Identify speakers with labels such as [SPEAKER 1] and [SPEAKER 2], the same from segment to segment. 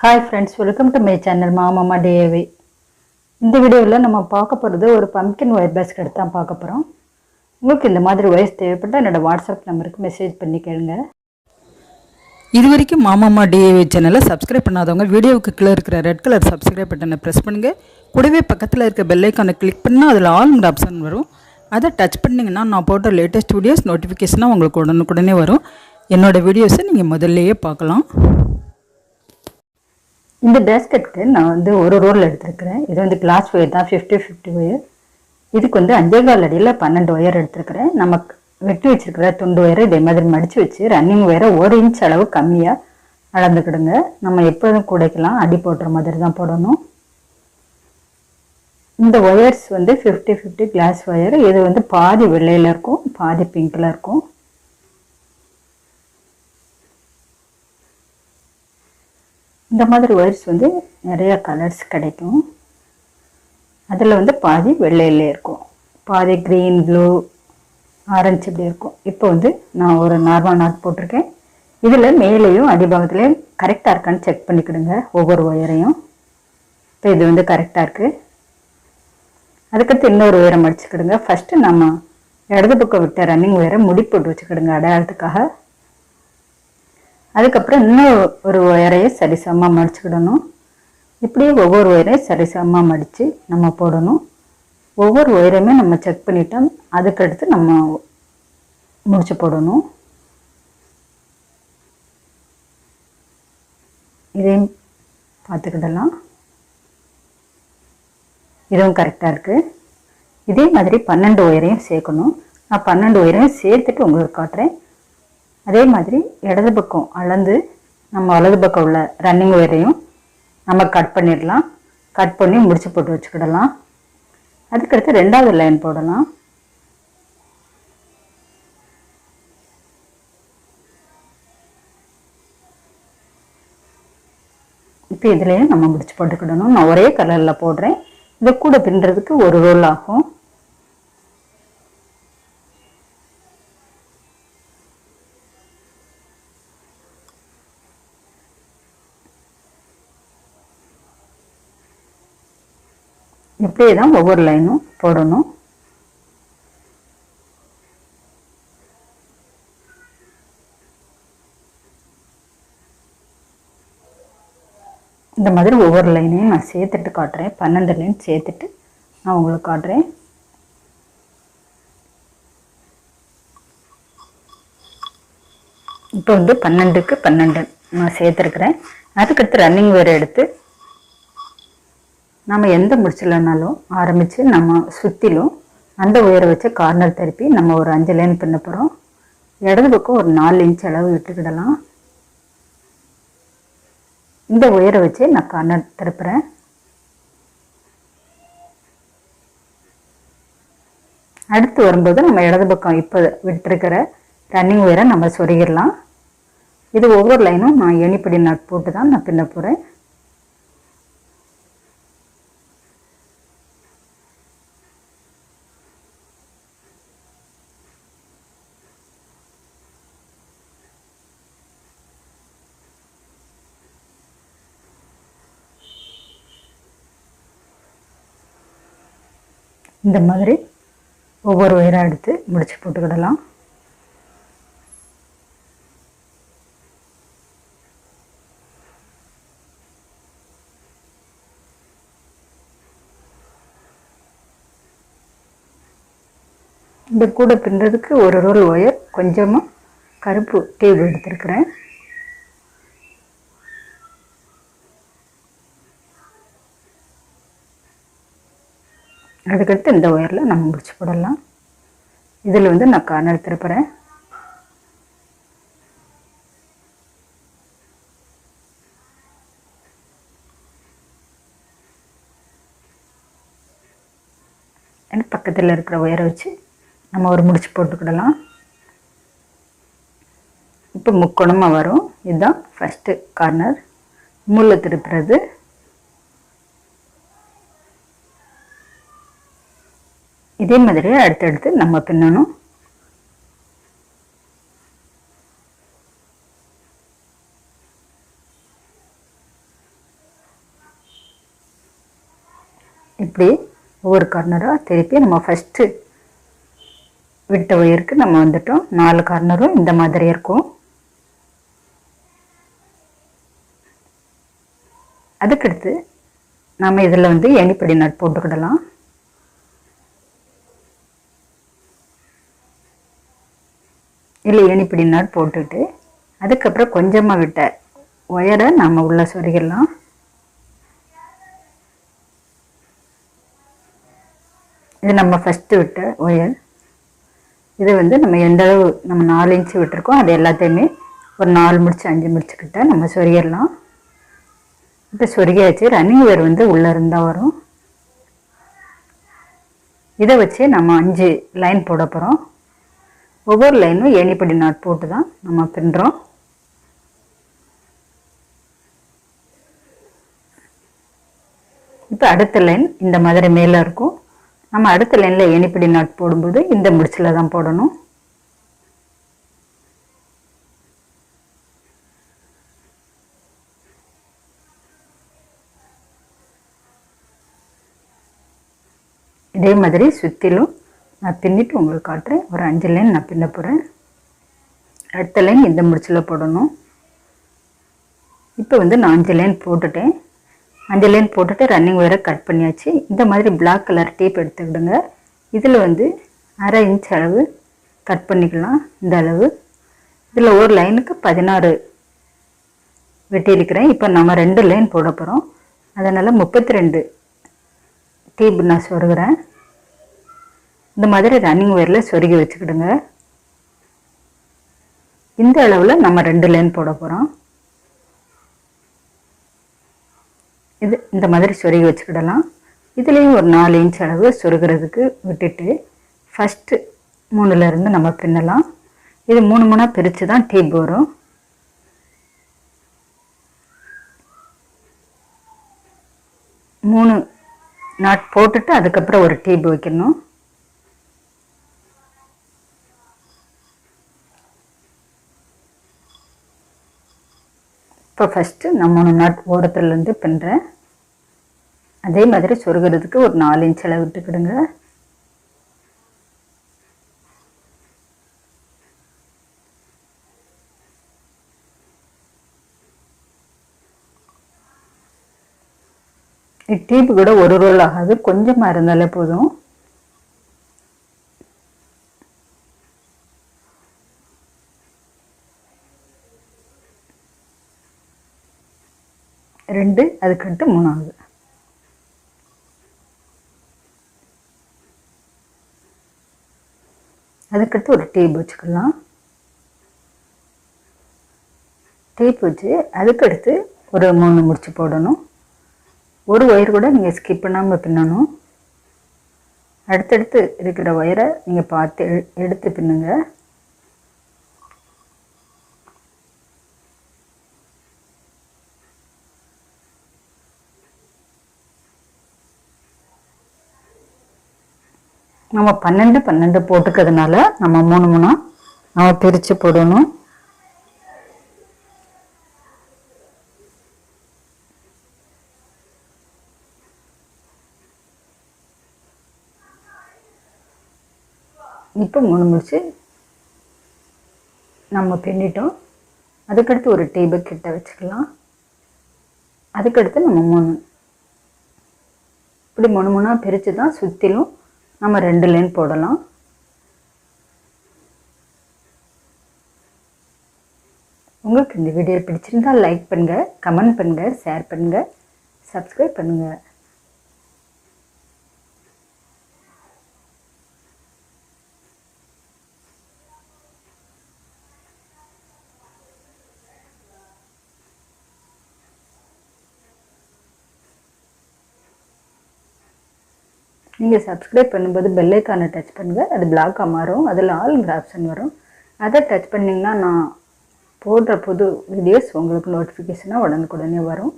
[SPEAKER 1] Hi friends welcome to my channel மாமாமா டேவி இந்த வீடியோவில் நம்ம பார்க்க போகிறது ஒரு பம்கின் ஒயர் பேஸ்கெட் தான் பார்க்க போகிறோம் உங்களுக்கு இந்த மாதிரி ஒயர்ஸ் தேவைப்பட்டால் என்னோடய வாட்ஸ்அப் நம்பருக்கு மெசேஜ் பண்ணி கேளுங்க.
[SPEAKER 2] இது வரைக்கும் மாமாமா டிஏவி சேனலை சப்ஸ்கிரைப் பண்ணாதவங்க வீடியோவுக்கு கீழே இருக்கிற ரெட் கலர் சப்ஸ்கிரைப் பட்டனை ப்ரெஸ் பண்ணுங்கள் கூடவே பக்கத்தில் இருக்க பெல்லைக்கானை கிளிக் பண்ணால் அதில் ஆல்ங்கிற ஆப்ஷன் வரும். அதை டச் பண்ணிங்கன்னா நான் போட்ட லேட்டஸ்ட் வீடியோஸ் நோட்டிஃபிகேஷனாக உங்களுக்கு உடனுக்குடனே வரும். என்னோடய வீடியோஸை நீங்கள் முதல்லையே பார்க்கலாம்.
[SPEAKER 1] இந்த பேஸ்கெட்டுக்கு நான் வந்து ஒரு ரோல் எடுத்திருக்கிறேன். இது வந்து கிளாஸ் ஒயர் தான் ஃபிஃப்டி ஃபிஃப்டி ஒயர் இதுக்கு வந்து அஞ்சே கால் அடியில் பன்னெண்டு ஒயர் எடுத்திருக்கிறேன். நமக்கு வெட்டி வச்சிருக்கிற துண்டு ஒயரை இதே மாதிரி மடித்து வச்சு ரன்னிங் ஒயரை ஒரு இன்ச் அளவு கம்மியாக அளந்துக்கிடுங்க. நம்ம எப்போதும் கூடைக்கலாம் அடி போடுற மாதிரி தான் போடணும். இந்த ஒயர்ஸ் வந்து ஃபிஃப்டி ஃபிஃப்டி கிளாஸ் ஒயர் இது வந்து பாதி வெள்ளையில் இருக்கும் பாதி பிங்க்கில் இருக்கும். இந்த மாதிரி ஒயர்ஸ் வந்து நிறைய கலர்ஸ் கிடைக்கும். அதில் வந்து பாதி வெள்ளையிலே இருக்கும். பாதி க்ரீன் ப்ளூ ஆரஞ்சு இப்படி இருக்கும். இப்போ வந்து நான் ஒரு நார்மல் நாட் போட்டிருக்கேன். இதில் மேலேயும் அடிபாகத்துலேயும் கரெக்டாக இருக்கான்னு செக் பண்ணிக்கிடுங்க ஒவ்வொரு ஒயரையும் இப்போ இது வந்து கரெக்டாக இருக்குது அதுக்கடுத்து இன்னொரு உயரம் அடிச்சுக்கிடுங்க ஃபஸ்ட்டு நம்ம இடது பக்கம் விட்ட ரன்னிங் உயரை முடி போட்டு வச்சுக்கிடுங்க அடையாளத்துக்காக. அதுக்கப்புறம் இன்னும் ஒரு ஒயரையை சரிசமமாக மடிச்சுக்கிடணும். இப்படியே ஒவ்வொரு ஒயரையும் சரிசமமாக மடித்து நம்ம போடணும். ஒவ்வொரு ஒயரையுமே நம்ம செக் பண்ணிட்டோம் அதுக்கடுத்து நம்ம முடிச்சு போடணும். இதையும் பார்த்துக்கிடலாம். இதுவும் கரெக்டாக இருக்குது இதே மாதிரி பன்னெண்டு ஒயரையும் சேர்க்கணும். நான் பன்னெண்டு ஒயரையும் சேர்த்துட்டு உங்களுக்கு காட்டுறேன். அதே மாதிரி இடது பக்கம் அளந்து நம்ம வலது பக்கம் உள்ள ரன்னிங் ஒயரையும் நம்ம கட் பண்ணிடலாம். கட் பண்ணி முடிச்சு போட்டு வச்சுக்கிடலாம். அதுக்கடுத்து ரெண்டாவது லைன் போடலாம். இப்போ இதுலேயும் நம்ம முடிச்சு போட்டுக்கிடணும். நான் ஒரே கலரில் போடுறேன். இதை கூட பின்னுறதுக்கு ஒரு ரோல் ஆகும். இப்படியே தான் ஒவ்வொரு லைனும் போடணும். இந்த மாதிரி ஒவ்வொரு லைனையும் நான் சேர்த்துட்டு காட்டுறேன். பன்னெண்டு லைன் சேர்த்துட்டு நான் உங்களுக்கு காட்டுறேன். இப்போ வந்து பன்னெண்டுக்கு பன்னெண்டு நான் சேர்த்துருக்குறேன். அதுக்கடுத்து ரன்னிங் வேறு எடுத்து நம்ம எந்த முடிச்சிலனாலும் ஆரம்பித்து நம்ம சுற்றிலும் அந்த உயரை வச்சு கார்னர் திருப்பி நம்ம ஒரு அஞ்சு லைன் பின்ன போகிறோம் இடது பக்கம் ஒரு நாலு இன்ச் அளவு விட்டுக்கிடலாம். இந்த உயரை வச்சு நான் கார்னர் திருப்புறேன். அடுத்து வரும்போது நம்ம இடது பக்கம் இப்போ விட்டுருக்கிற ரன்னிங் உயரை நம்ம சொருகிடலாம். இது ஒவ்வொரு லைனும் நான் எணிப்படி நட் போட்டு தான் நான் பின்ன போகிறேன் இந்த மாதிரி ஒவ்வொரு ஒயராக எடுத்து முடிச்சு போட்டுக்கிடலாம். இந்த கூட பின்னுறதுக்கு ஒரு ரோல் ஒயர் கொஞ்சமாக கருப்பு டேப் எடுத்திருக்கிறேன். அதுக்கடுத்து இந்த ஒயரில் நம்ம முடிச்சு போடலாம். இதில் வந்து நான் கார்னர் திருப்புறேன் பக்கத்தில் இருக்கிற ஒயரை வச்சு நம்ம ஒரு முடிச்சு போட்டுக்கிடலாம். இப்போ முக்கோணமாக வரும். இதுதான் ஃபஸ்ட்டு கார்னர் முள்ளை திருப்புறது இதே மாதிரி அடுத்தடுத்து நம்ம பின்னணும். இப்படி ஒவ்வொரு கார்னராக திருப்பி நம்ம ஃபஸ்ட்டு விட்ட ஒயருக்கு நம்ம வந்துட்டோம். நாலு கார்னரும் இந்த மாதிரி இருக்கும். அதுக்கடுத்து நம்ம இதில் வந்து எணிப்படி நட் போட்டுக்கிடலாம். இல்லை எண்ணிப்படி நாட் போட்டுட்டு அதுக்கப்புறம் கொஞ்சமாக விட்ட ஒயரை நம்ம உள்ளே சொருகிடலாம். இது நம்ம ஃபஸ்ட்டு விட்ட ஒயர். இது வந்து நம்ம எந்த அளவு நம்ம நாலு இன்ச்சு விட்டுருக்கோம் அது எல்லாத்தையுமே ஒரு நாலு முடிச்சு அஞ்சு முடிச்சுக்கிட்ட நம்ம சொருகிடலாம். இப்போ சொருகியாச்சு ரன்னிங் வேர் வந்து உள்ளே இருந்தால் வரும். இதை வச்சு நம்ம அஞ்சு லைன் போட போகிறோம் ஒவ்வொரு லைனும் ஏணிப்படி நாட் போட்டு தான் நம்ம பின்னுறோம் இப்போ அடுத்த லைன் இந்த மாதிரி மேலே இருக்கும். நம்ம அடுத்த லைனில் ஏணிப்படி நாட் போடும்போது இந்த முடிச்சில் தான் போடணும். இதே மாதிரி சுற்றிலும் நான் பின்னிட்டு உங்களுக்கு காட்டுறேன். ஒரு அஞ்சு லைன் நான் பின்ன போகிறேன் அடுத்த லைன் இந்த முடிச்சில் போடணும். இப்போ வந்து நான் அஞ்சு லைன் போட்டுட்டேன். அஞ்சு லைன் போட்டுட்டு ரன்னிங் ஒயரை கட் பண்ணியாச்சு. இந்த மாதிரி பிளாக் கலர் டேப் எடுத்துக்கிடுங்க இதில் வந்து அரை இன்ச் அளவு கட் பண்ணிக்கலாம். இந்த அளவு. இதில் ஒரு லைனுக்கு பதினாறு வெட்டியிருக்கிறேன். இப்போ நம்ம ரெண்டு லைன் போட போகிறோம் அதனால் முப்பத்தி ரெண்டு டீப் நான் சொருகிறேன். இந்த மாதிரி ரன்னிங் ஒயரில் சொருகி வச்சுக்கிடுங்க. இந்த அளவில் நம்ம ரெண்டு லைன் போட போகிறோம் இது இந்த மாதிரி சொருகி வச்சுக்கிடலாம். இதுலேயும் ஒரு நாலு இன்ச் அளவு சொருகிறதுக்கு விட்டுட்டு ஃபஸ்ட்டு மூணுலேருந்து நம்ம பின்னலாம். இது மூணு மூணாக பிரித்து தான் டீப் வரும். மூணு நாட் போட்டுட்டு அதுக்கப்புறம் ஒரு டீப் வைக்கணும். இப்போ ஃபஸ்ட்டு நான் மூணு நாட் ஓரத்துலேருந்து பின்னுறேன் அதே மாதிரி சொருகிறதுக்கு ஒரு நாலு இன்ச் அளவு விட்டுக்கிடுங்க டீப்பு கூட ஒரு ரோல் ஆகாது கொஞ்சமாக இருந்தாலே போதும். ரெண்டு அதுக்கடுத்து மூணாவது. அதுக்கடுத்து ஒரு டேப் வச்சுக்கலாம். டேப் வச்சு அதுக்கடுத்து ஒரு மூணு முடிச்சு போடணும். ஒரு ஒயர் கூட நீங்கள் ஸ்கிப் பண்ணாமல் பின்னணும். அடுத்தடுத்து இருக்கிற ஒயரை நீங்கள் பார்த்து எடுத்து பின்னுங்க. நம்ம பன்னெண்டு பன்னெண்டு போட்டுக்கிறதுனால நம்ம மூணு மூணா நம்ம பிரித்து போடணும். இப்போ மூணு முடிச்சு நம்ம பின்னிட்டோம். அதுக்கடுத்து ஒரு டேபிள் கிட்ட வச்சுக்கலாம். அதுக்கடுத்து நம்ம மூணு. இப்படி மூணு மூணாக பிரித்து தான் சுற்றிலும் நம்ம ரெண்டு லைன் போடலாம். உங்களுக்கு இந்த வீடியோ பிடிச்சிருந்தா லைக் பண்ணுங்கள் கமெண்ட் பண்ணுங்கள் ஷேர் பண்ணுங்கள் சப்ஸ்கிரைப் பண்ணுங்கள் நீங்கள் சப்ஸ்கிரைப் பண்ணும்போது பெல்லைக்கானை டச் பண்ணுங்கள் அது பிளாக்காக மாறும். அதில் ஆளுங்கிற ஆப்ஷன் வரும். அதை டச் பண்ணிங்கன்னா நான் போடுற புது வீடியோஸ் உங்களுக்கு நோட்டிஃபிகேஷனாக உடனுக்குடனே வரும்.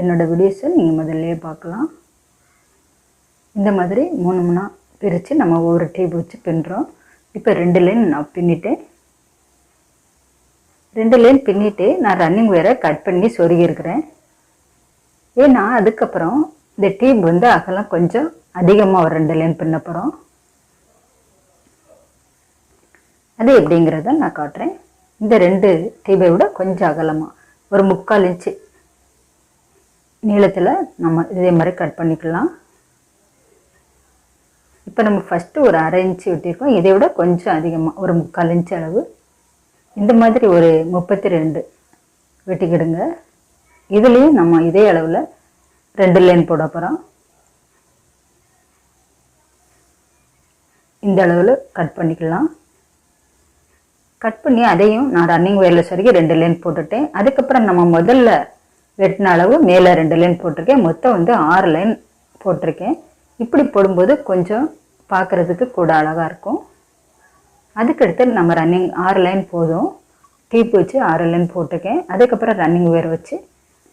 [SPEAKER 1] என்னோடய வீடியோஸை நீங்கள் முதல்லையே பார்க்கலாம். இந்த மாதிரி மூணு மூணாக பிரித்து நம்ம ஒவ்வொரு டேப் வச்சு பின்னுறோம். இப்போ ரெண்டு லைன் நான் பின்னிட்டேன். ரெண்டு லைன் பின்னிட்டு நான் ரன்னிங் வேற கட் பண்ணி சொருகியிருக்கிறேன். ஏன்னா அதுக்கப்புறம் இந்த டீப் வந்து அகலம் கொஞ்சம் அதிகமாக ஒரு ரெண்டு லைன் பின்ன போகிறோம் அது எப்படிங்கிறத நான் காட்டுறேன். இந்த ரெண்டு டீபை விட கொஞ்சம் அகலமாக ஒரு முக்கால் இன்ச்சு நீளத்தில் நம்ம இதே மாதிரி கட் பண்ணிக்கலாம். இப்போ நம்ம ஃபஸ்ட்டு ஒரு அரை இன்ச்சு வெட்டியிருக்கோம். இதை விட கொஞ்சம் அதிகமாக ஒரு முக்கால் இன்ச்சு அளவு. இந்த மாதிரி ஒரு முப்பத்தி ரெண்டு வெட்டிக்கிடுங்க. இதுலேயும் நம்ம இதே அளவில் ரெண்டு லைன் போட போகிறோம் இந்த அளவில் கட் பண்ணிக்கலாம். கட் பண்ணி அதையும் நான் ரன்னிங் ஒயர்லெஸ் வரைக்கும் ரெண்டு லைன் போட்டுட்டேன். அதுக்கப்புறம் நம்ம முதல்ல வெட்டின அளவு மேலே ரெண்டு லைன் போட்டிருக்கேன். மொத்தம் வந்து ஆறு லைன் போட்டிருக்கேன். இப்படி போடும்போது கொஞ்சம் பார்க்குறதுக்கு கூட அழகாக இருக்கும். அதுக்கடுத்து நம்ம ரன்னிங் ஆறு லைன் போதும். டீப் வச்சு ஆறு லைன் போட்டிருக்கேன். அதுக்கப்புறம் ரன்னிங் ஒயர் வச்சு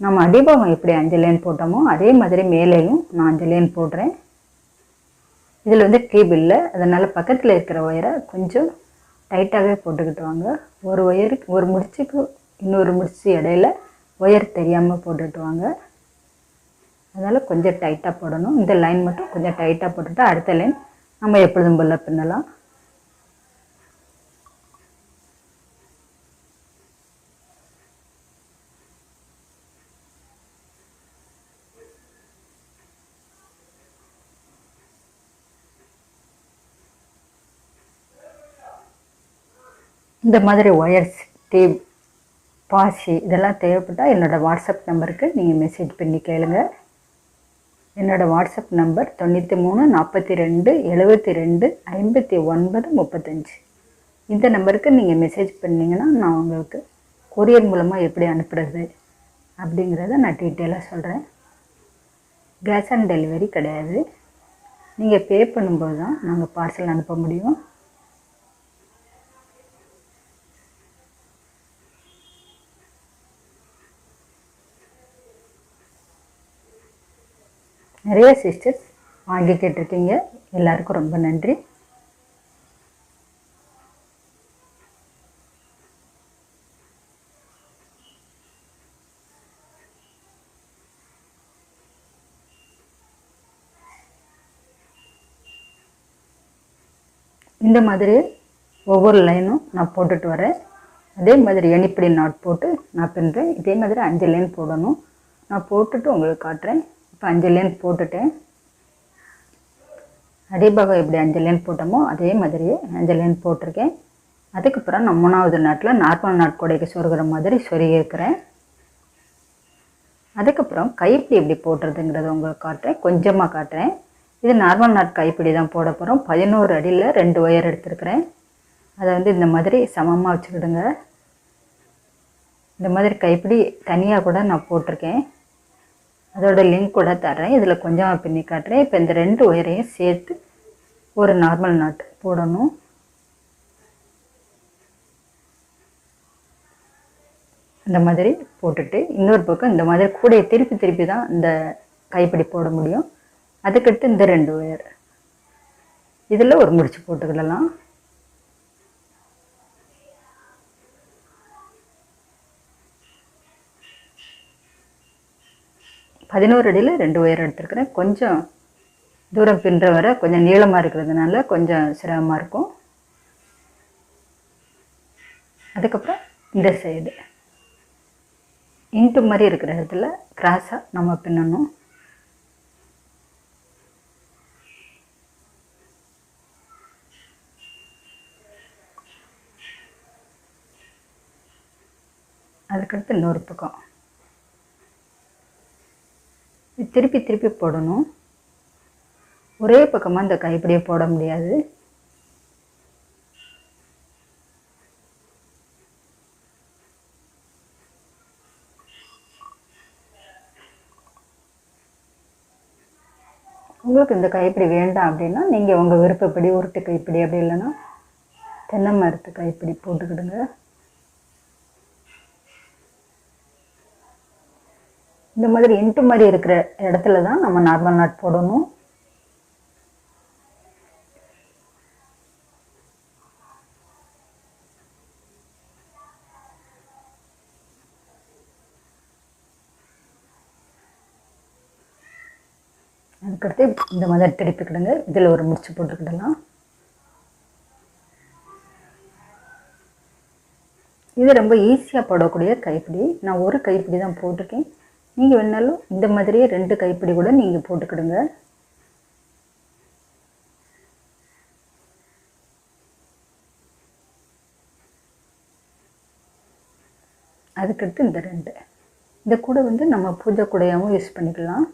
[SPEAKER 1] நம்ம அடிபாகம் எப்படி அஞ்சு லைன் போட்டோமோ அதே மாதிரி மேலேயும் நான் அஞ்சு லைன் போடுறேன். இதில் வந்து டீப் இல்லை அதனால் பக்கத்தில் இருக்கிற ஒயரை கொஞ்சம் டைட்டாகவே போட்டுக்கிட்டு வாங்க. ஒரு ஒயருக்கு ஒரு முடிச்சுக்கு இன்னொரு முடிச்சு இடையில ஒயர் தெரியாமல் போட்டுட்டு வாங்க. அதனால் கொஞ்சம் டைட்டாக போடணும். இந்த லைன் மட்டும் கொஞ்சம் டைட்டாக போட்டுட்டு அடுத்த லைன் நம்ம எப்பொழுதும் போல் பின்னலாம். இந்த மாதிரி ஒயர்ஸ் டேப் பாசி இதெல்லாம் தேவைப்பட்டால் என்னோடய வாட்ஸ்அப் நம்பருக்கு நீங்கள் மெசேஜ் பண்ணி கேளுங்க. என்னோடய வாட்ஸ்அப் நம்பர் தொண்ணூற்றி மூணு நாற்பத்தி ரெண்டு எழுபத்தி ரெண்டு ஐம்பத்தி ஒன்பது முப்பத்தஞ்சு. இந்த நம்பருக்கு நீங்கள் மெசேஜ் பண்ணிங்கன்னா நான் உங்களுக்கு கொரியர் மூலமாக எப்படி அனுப்புகிறது அப்படிங்கிறத நான் டீட்டெயிலாக சொல்கிறேன் கேஷ் ஆன் டெலிவரி கிடையாது. நீங்கள் பே பண்ணும்போது தான் நாங்கள் பார்சல் அனுப்ப முடியும். நிறைய சிஸ்டர்ஸ் வாங்கி கேட்டிருக்கீங்க. எல்லாருக்கும் ரொம்ப நன்றி. இந்த மாதிரி ஒவ்வொரு லைனும் நான் போட்டுட்டு வரேன். அதே மாதிரி எனிப்படி நாட் போட்டு நான் பின்னுறேன். இதே மாதிரி அஞ்சு லைன் போடணும். நான் போட்டுட்டு உங்களுக்கு காட்டுறேன். இப்போ அஞ்சு லைன் போட்டுட்டேன் அடிபாகம் எப்படி அஞ்சு லைன் போட்டோமோ அதே மாதிரி அஞ்சு லைன் போட்டிருக்கேன். அதுக்கப்புறம் நான் மூணாவது நாட்டில் நார்மல் நாட்கொடைக்கு சொருகிற மாதிரி சொருகிருக்கிறேன் அதுக்கப்புறம் கைப்பிடி எப்படி போடுறதுங்கிறத உங்களுக்கு காட்டுறேன். கொஞ்சமாக காட்டுறேன். இது நார்மல் நாட் கைப்பிடி தான் போட போகிறோம் பதினோரு அடியில் ரெண்டு ஒயர் எடுத்துருக்கிறேன். அதை வந்து இந்த மாதிரி சமமாக வச்சுக்கிடுங்க. இந்த மாதிரி கைப்பிடி தனியாக கூட நான் போட்டிருக்கேன். அதோட லிங்க் கூட தர்றேன். இதில் கொஞ்சம் பின்னி காட்டுறேன். இப்போ இந்த ரெண்டு ஒயரையும் சேர்த்து ஒரு நார்மல் நாட் போடணும். இந்த மாதிரி போட்டுட்டு இன்னொரு பக்கம் இந்த மாதிரி கூடையை திருப்பி திருப்பி தான் இந்த கைப்பிடி போட முடியும். அதுக்கடுத்து இந்த ரெண்டு ஒயர் இதில் ஒரு முடிச்சு போட்டுக்கிடலாம். பதினோரு அடியில் ரெண்டு ஒயர் எடுத்துருக்கிறேன். கொஞ்சம் தூரம் பின்னுற வரை கொஞ்சம் நீளமாக இருக்கிறதுனால கொஞ்சம் சிரமமாக இருக்கும். அதுக்கப்புறம் இந்த சைடு இன்ட்டு மாதிரி இருக்கிற இடத்துல கிராஸாக நம்ம பின்னணும். அதுக்கடுத்து இன்னொரு பக்கம் இது திருப்பி திருப்பி போடணும். ஒரே பக்கமாக இந்த கைப்பிடியை போட முடியாது. உங்களுக்கு இந்த கைப்பிடி வேண்டாம் அப்படின்னா நீங்கள் உங்கள் விருப்பப்படி உருட்டு கைப்பிடி அப்படி இல்லைன்னா தென்னை மரத்து கைப்பிடி போட்டுக்கிடுங்க. இந்த மாதிரி இன்ட்டு மாதிரி இருக்கிற இடத்துல தான் நம்ம நார்மல் நாட் போடணும். அதுக்கடுத்து இந்த மாதிரி திருப்பிக்கிடுங்க இதில் ஒரு முடிச்சு போட்டுக்கிடலாம். இது ரொம்ப ஈஸியாக போடக்கூடிய கைப்பிடி. நான் ஒரு கைப்பிடி தான் போட்டிருக்கேன். நீங்கள் வேணாலும் இந்த மாதிரியே ரெண்டு கைப்பிடி கூட நீங்கள் போட்டுக்கிடுங்க. அதுக்கடுத்து இந்த ரெண்டு. இந்த கூடை வந்து நம்ம பூஜை கூடையாகவும் யூஸ் பண்ணிக்கலாம்.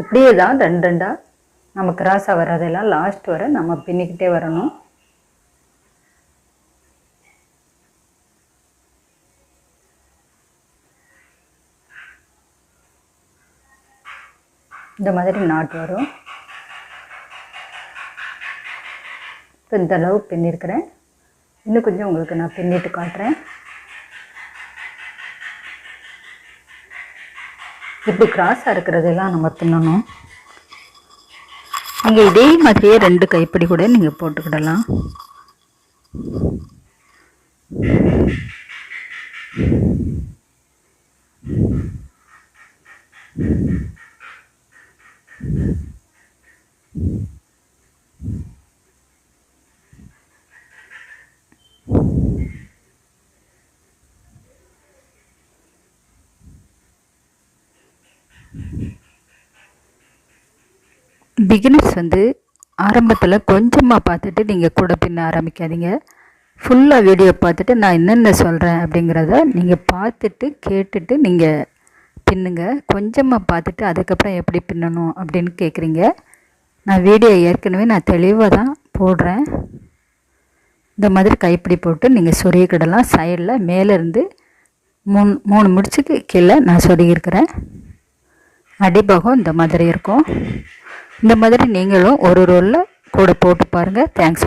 [SPEAKER 1] இப்படியே தான் ரெண்டு ரெண்டாக நம்ம கிராஸாக வர்றதெல்லாம் லாஸ்ட் வரை நம்ம பின்னிக்கிட்டே வரணும். இந்த மாதிரி நாட் வரும். இப்போ இந்த அளவு பின்னிருக்கிறேன். இன்னும் கொஞ்சம் உங்களுக்கு நான் பின்னிட்டு காட்டுறேன். இப்படி கிராஸாக இருக்கிறதெல்லாம் நம்ம தின்னணும். நீங்கள் இதே மாதிரியே ரெண்டு கைப்பிடி கூட நீங்கள் போட்டுக்கிடலாம். பிகினர்ஸ் வந்து ஆரம்பத்தில் கொஞ்சமாக பார்த்துட்டு நீங்கள் கூட பின்ன ஆரம்பிக்காதீங்க. ஃபுல்லாக வீடியோ பார்த்துட்டு நான் என்னென்ன சொல்கிறேன் அப்படிங்கிறத நீங்கள் பார்த்துட்டு கேட்டுட்டு நீங்கள் பின்னுங்க. கொஞ்சமாக பார்த்துட்டு அதுக்கப்புறம் எப்படி பின்னணும் அப்படின்னு கேட்குறீங்க நான் வீடியோ ஏற்கனவே நான் தெளிவாக தான் போடுறேன். இந்த மாதிரி கைப்பிடி போட்டு நீங்கள் சொருகிக்கிடலாம். சைடில் மேலேருந்து மூணு மூணு முடிச்சுக்கு கீழே நான் சொருகியிருக்கிறேன். அடிபகம் இந்த மாதிரி இருக்கும். இந்த மாதிரி நீங்களும் ஒரு ரோலில் கூட போட்டு பாருங்கள் தேங்க்ஸ்